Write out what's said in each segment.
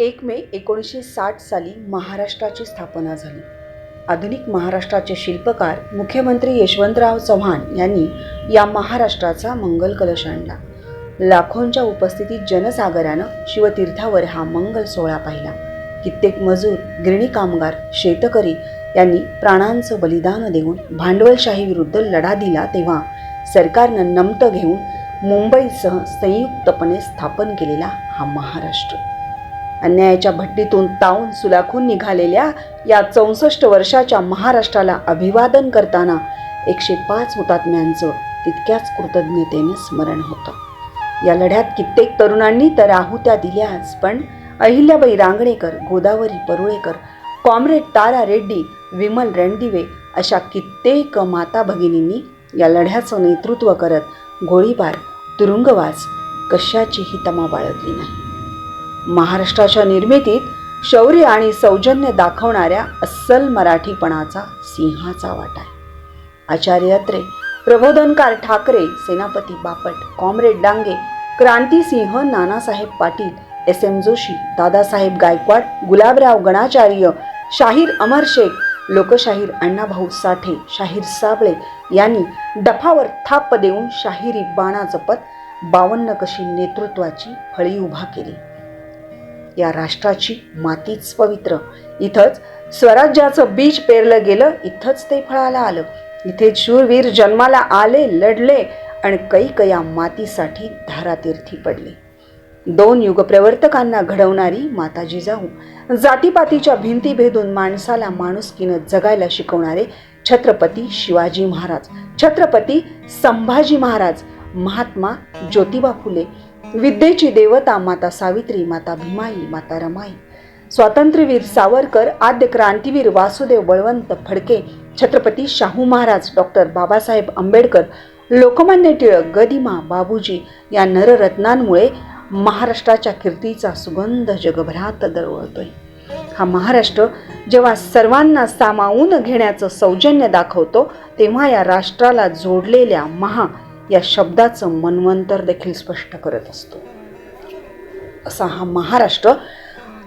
एक मे एकोणीसशे साठ साली महाराष्ट्राची स्थापना झाली. आधुनिक महाराष्ट्राचे शिल्पकार मुख्यमंत्री यशवंतराव चव्हाण यांनी या महाराष्ट्राचा मंगल कलश आणला. लाखोंच्या उपस्थितीत जनसागरानं शिवतीर्थावर हा मंगल सोहळा पाहिला. कित्येक मजूर गिरणी कामगार शेतकरी यांनी प्राणांचं बलिदान देऊन भांडवलशाही विरुद्ध लढा दिला तेव्हा सरकारनं नमतं घेऊन मुंबईसह संयुक्तपणे स्थापन केलेला हा महाराष्ट्र. अन्यायाच्या भट्टीतून तावून सुलाखून निघालेल्या या चौसष्ट वर्षाच्या महाराष्ट्राला अभिवादन करताना एकशे पाच हुतात्म्यांचं तितक्याच कृतज्ञतेने स्मरण होतं. या लढ्यात कित्येक तरुणांनी तर आहुत्या दिल्याच पण अहिल्याबाई रांगणेकर गोदावरी परुळेकर कॉम्रेड तारा रेड्डी विमल रणदिवे अशा कित्येक माता भगिनींनी या लढ्याचं नेतृत्व करत गोळीबार तुरुंगवास कशाचीही तमा बाळगली नाही. महाराष्ट्राच्या निर्मितीत शौर्य आणि सौजन्य दाखवणाऱ्या अस्सल मराठीपणाचा सिंहाचा वाटा आहे. आचार्य Atre Prabodhankar Thackeray Senapati Bapat comrade Dange Krantisinh Nanasaheb Patil S M Joshi Dadasaheb Gaikwad Gulabrao Ganacharya शाहीर अमर शेख लोकशाहीर अण्णाभाऊ साठे शाहीर साबळे यांनी डफावर थाप देऊन शाहिरी बाणा जपत बावन्न कशी नेतृत्वाची फळी उभा केली. या राष्ट्राची मातीच पवित्र. इथंच स्वराज्याचं बीज पेरलं गेलं इथंच ते फळाला आलं. इथे शूरवीर जन्माला आले लढले आणि कैकया मातीसाठी धारातीर्थी पडले. दोन युगप्रवर्तकांना घडवणारी माता जिजाऊ जातीपातीच्या भिंती भेदून माणसाला माणुसकीनं जगायला शिकवणारे छत्रपती शिवाजी महाराज छत्रपती संभाजी महाराज महात्मा ज्योतिबा फुले विद्येची देवता माता सावित्री माता भीमाई माता रमाई. स्वातंत्र्यवीर सावरकर आद्य क्रांतीवीर वासुदेव बळवंत फडके छत्रपती शाहू महाराज डॉक्टर बाबासाहेब आंबेडकर लोकमान्य टिळक गदिमा बाबूजी या नररत्नांमुळे महाराष्ट्राच्या कीर्तीचा सुगंध जगभरात दरवळतोय. हा महाराष्ट्र जेव्हा सर्वांना सामावून घेण्याचं सौजन्य दाखवतो तेव्हा या राष्ट्राला जोडलेल्या महा या शब्दाचं मनवंतर देखील स्पष्ट करत असतो. असा हा महाराष्ट्र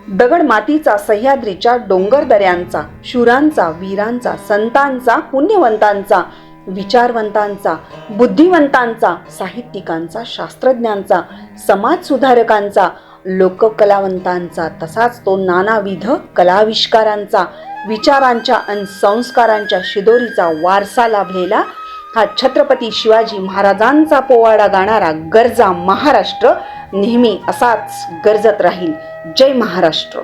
दगड मातीचा सह्याद्रीच्या डोंगर दऱ्यांचा शूरांचा वीरांचा संतांचा पुण्यवंतांचा विचारवंतांचा बुद्धिवंतांचा साहित्यिकांचा शास्त्रज्ञांचा समाजसुधारकांचा लोककलावंतांचा तसाच तो नानाविध कलाविष्कारांचा विचारांच्या आणि संस्कारांच्या शिदोरीचा वारसा लाभलेला हा छत्रपती शिवाजी महाराजांचा पोवाडा गाणारा गरजा महाराष्ट्र नेहमी असाच गरजत राहील. जय महाराष्ट्र.